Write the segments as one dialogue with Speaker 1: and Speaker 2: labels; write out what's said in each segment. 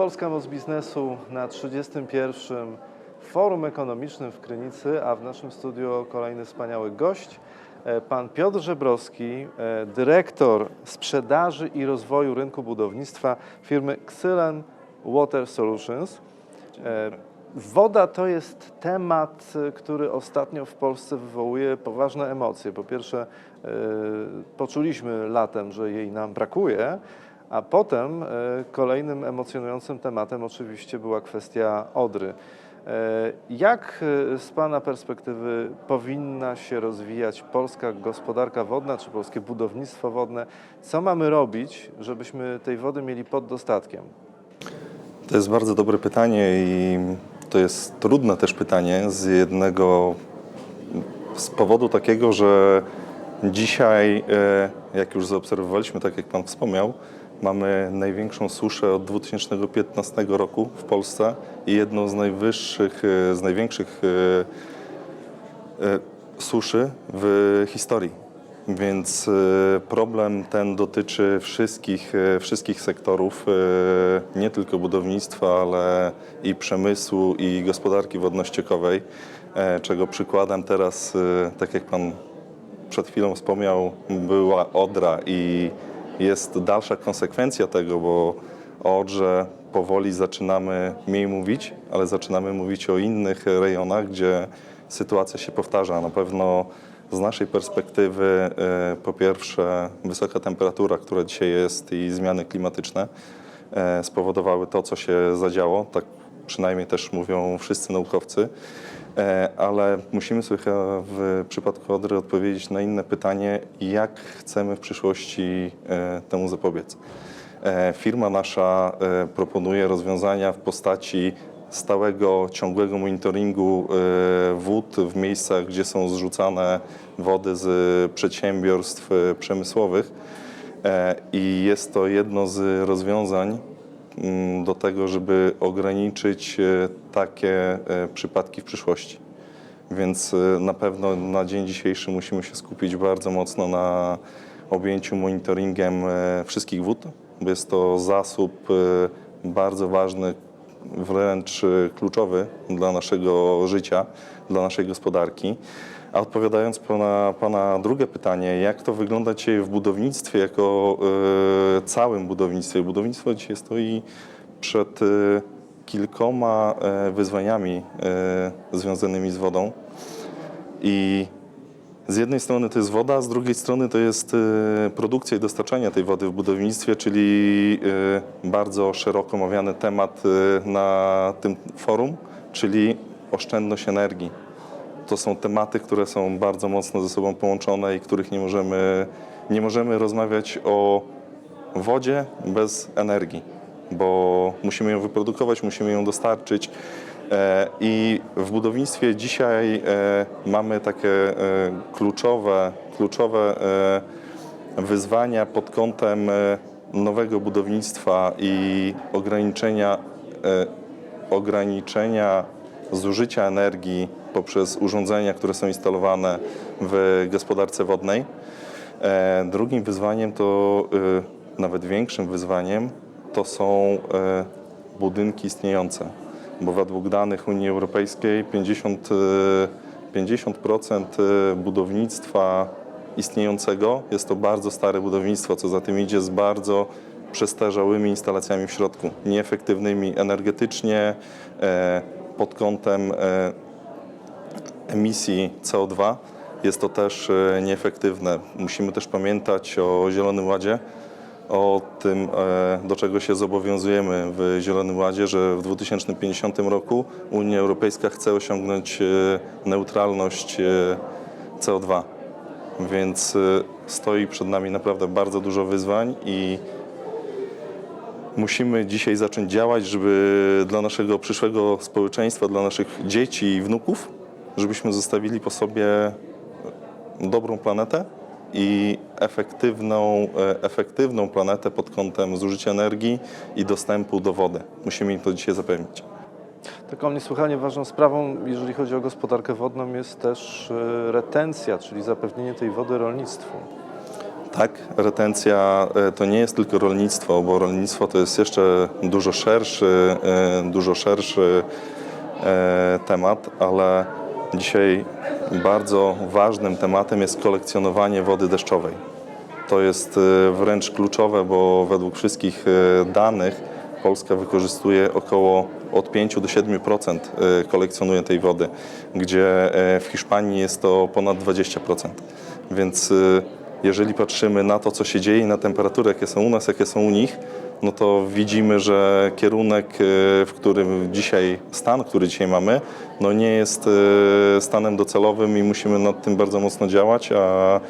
Speaker 1: Polska Moc Biznesu na 31. Forum Ekonomicznym w Krynicy, a w naszym studiu kolejny wspaniały gość, e, pan Piotr Żebrowski, e, dyrektor sprzedaży i rozwoju rynku budownictwa firmy Xylen Water Solutions. E, Woda to jest temat, który ostatnio w Polsce wywołuje poważne emocje. Po pierwsze, poczuliśmy latem, że jej nam brakuje, a potem e, kolejnym emocjonującym tematem oczywiście była kwestia Odry. E, Jak e, z Pana perspektywy powinna się rozwijać polska gospodarka wodna czy polskie budownictwo wodne? Co mamy robić, żebyśmy tej wody mieli pod dostatkiem?
Speaker 2: To jest bardzo dobre pytanie i to jest trudne też pytanie z jednego, z powodu takiego, że dzisiaj, jak już zaobserwowaliśmy, tak jak Pan wspomniał, mamy największą suszę od 2015 roku w Polsce i jedną z najwyższych, e, z największych e, e, suszy w historii. Więc problem ten dotyczy wszystkich, wszystkich sektorów, nie tylko budownictwa, ale i przemysłu, i gospodarki wodno-ściekowej, czego przykładem teraz, tak jak Pan przed chwilą wspomniał, była Odra i jest dalsza konsekwencja tego, bo o Odrze powoli zaczynamy mniej mówić, ale zaczynamy mówić o innych rejonach, gdzie sytuacja się powtarza. Na pewno z naszej perspektywy, e, po pierwsze, wysoka temperatura, która dzisiaj jest i zmiany klimatyczne e, spowodowały to, co się zadziało. Tak przynajmniej też mówią wszyscy naukowcy. E, Ale musimy sobie w przypadku Odry odpowiedzieć na inne pytanie, jak chcemy w przyszłości e, temu zapobiec. E, Firma nasza proponuje rozwiązania w postaci stałego, ciągłego monitoringu wód w miejscach, gdzie są zrzucane wody z przedsiębiorstw przemysłowych. I jest to jedno z rozwiązań do tego, żeby ograniczyć e, takie e, przypadki w przyszłości. Więc e, na pewno na dzień dzisiejszy musimy się skupić bardzo mocno na objęciu monitoringiem wszystkich wód, bo jest to zasób bardzo ważny, wręcz kluczowy dla naszego życia, dla naszej gospodarki. A odpowiadając po na Pana drugie pytanie, jak to wygląda dzisiaj w budownictwie, jako e, całym budownictwie? Budownictwo dzisiaj stoi przed e, kilkoma e, wyzwaniami e, związanymi z wodą. I z jednej strony to jest woda, z drugiej strony to jest produkcja i dostarczanie tej wody w budownictwie, czyli bardzo szeroko omawiany temat na tym forum, czyli oszczędność energii. To są tematy, które są bardzo mocno ze sobą połączone i których nie możemy, nie możemy rozmawiać o wodzie bez energii, bo musimy ją wyprodukować, musimy ją dostarczyć. E, I w budownictwie dzisiaj e, mamy takie e, kluczowe, kluczowe wyzwania pod kątem nowego budownictwa i ograniczenia, ograniczenia zużycia energii poprzez urządzenia, które są instalowane w gospodarce wodnej. E, Drugim wyzwaniem to, e, nawet większym wyzwaniem, to są e, budynki istniejące, bo według danych Unii Europejskiej 50, e, 50% e, budownictwa istniejącego jest to bardzo stare budownictwo, co za tym idzie z bardzo przestarzałymi instalacjami w środku, nieefektywnymi energetycznie, pod kątem emisji CO2 jest to też e, nieefektywne. Musimy też pamiętać o Zielonym Ładzie, o tym, e, do czego się zobowiązujemy w Zielonym Ładzie, że w 2050 roku Unia Europejska chce osiągnąć e, neutralność e, CO2. Więc stoi przed nami naprawdę bardzo dużo wyzwań i musimy dzisiaj zacząć działać, żeby dla naszego przyszłego społeczeństwa, dla naszych dzieci i wnuków, żebyśmy zostawili po sobie dobrą planetę i efektywną, e, efektywną planetę pod kątem zużycia energii i dostępu do wody. Musimy im to dzisiaj zapewnić.
Speaker 1: Taką niesłychanie ważną sprawą, jeżeli chodzi o gospodarkę wodną, jest też e, retencja, czyli zapewnienie tej wody rolnictwu.
Speaker 2: Tak, retencja e, to nie jest tylko rolnictwo, bo rolnictwo to jest jeszcze dużo szerszy, dużo szerszy temat, ale dzisiaj bardzo ważnym tematem jest kolekcjonowanie wody deszczowej. To jest e, wręcz kluczowe, bo według wszystkich e, danych Polska wykorzystuje około od 5 do 7% e, kolekcjonuje tej wody, gdzie e, w Hiszpanii jest to ponad 20%. Więc jeżeli patrzymy na to, co się dzieje, na temperatury, jakie są u nas, jakie są u nich, no to widzimy, że kierunek, e, w którym dzisiaj, stan, który dzisiaj mamy, no nie jest e, stanem docelowym i musimy nad tym bardzo mocno działać, a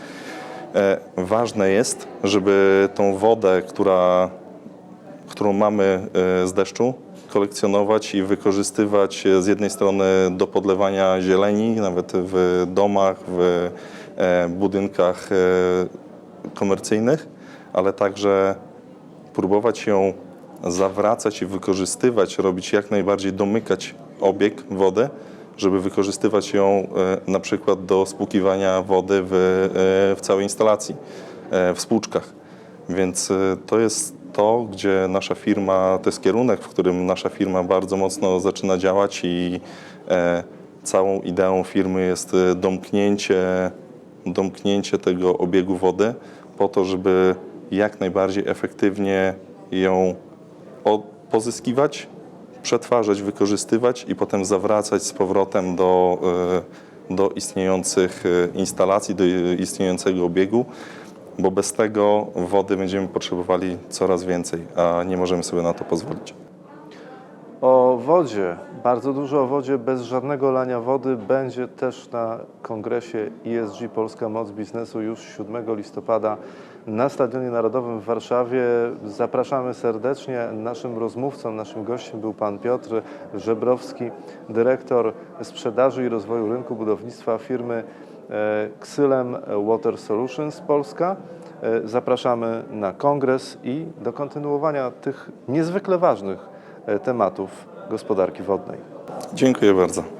Speaker 2: E, Ważne jest, żeby tą wodę, która, którą mamy e, z deszczu, kolekcjonować i wykorzystywać z jednej strony do podlewania zieleni, nawet w domach, w e, budynkach e, komercyjnych, ale także próbować ją zawracać i wykorzystywać, robić jak najbardziej, domykać obieg wody, żeby wykorzystywać ją e, na przykład do spłukiwania wody w, e, w całej instalacji, e, w spłuczkach. Więc to jest to, gdzie nasza firma, to jest kierunek, w którym nasza firma bardzo mocno zaczyna działać i całą ideą firmy jest domknięcie, domknięcie tego obiegu wody po to, żeby jak najbardziej efektywnie ją pozyskiwać, przetwarzać, wykorzystywać i potem zawracać z powrotem do, e, do istniejących e, instalacji, do istniejącego obiegu, bo bez tego wody będziemy potrzebowali coraz więcej, a nie możemy sobie na to pozwolić.
Speaker 1: O wodzie, bardzo dużo o wodzie, bez żadnego lania wody będzie też na kongresie ESG Polska Moc Biznesu już 7 listopada na Stadionie Narodowym w Warszawie. Zapraszamy serdecznie. Naszym rozmówcą, naszym gościem był pan Piotr Żebrowski, dyrektor sprzedaży i rozwoju rynku budownictwa firmy e, Xylem Water Solutions Polska. E, Zapraszamy na kongres i do kontynuowania tych niezwykle ważnych tematów gospodarki wodnej.
Speaker 2: Dziękuję bardzo.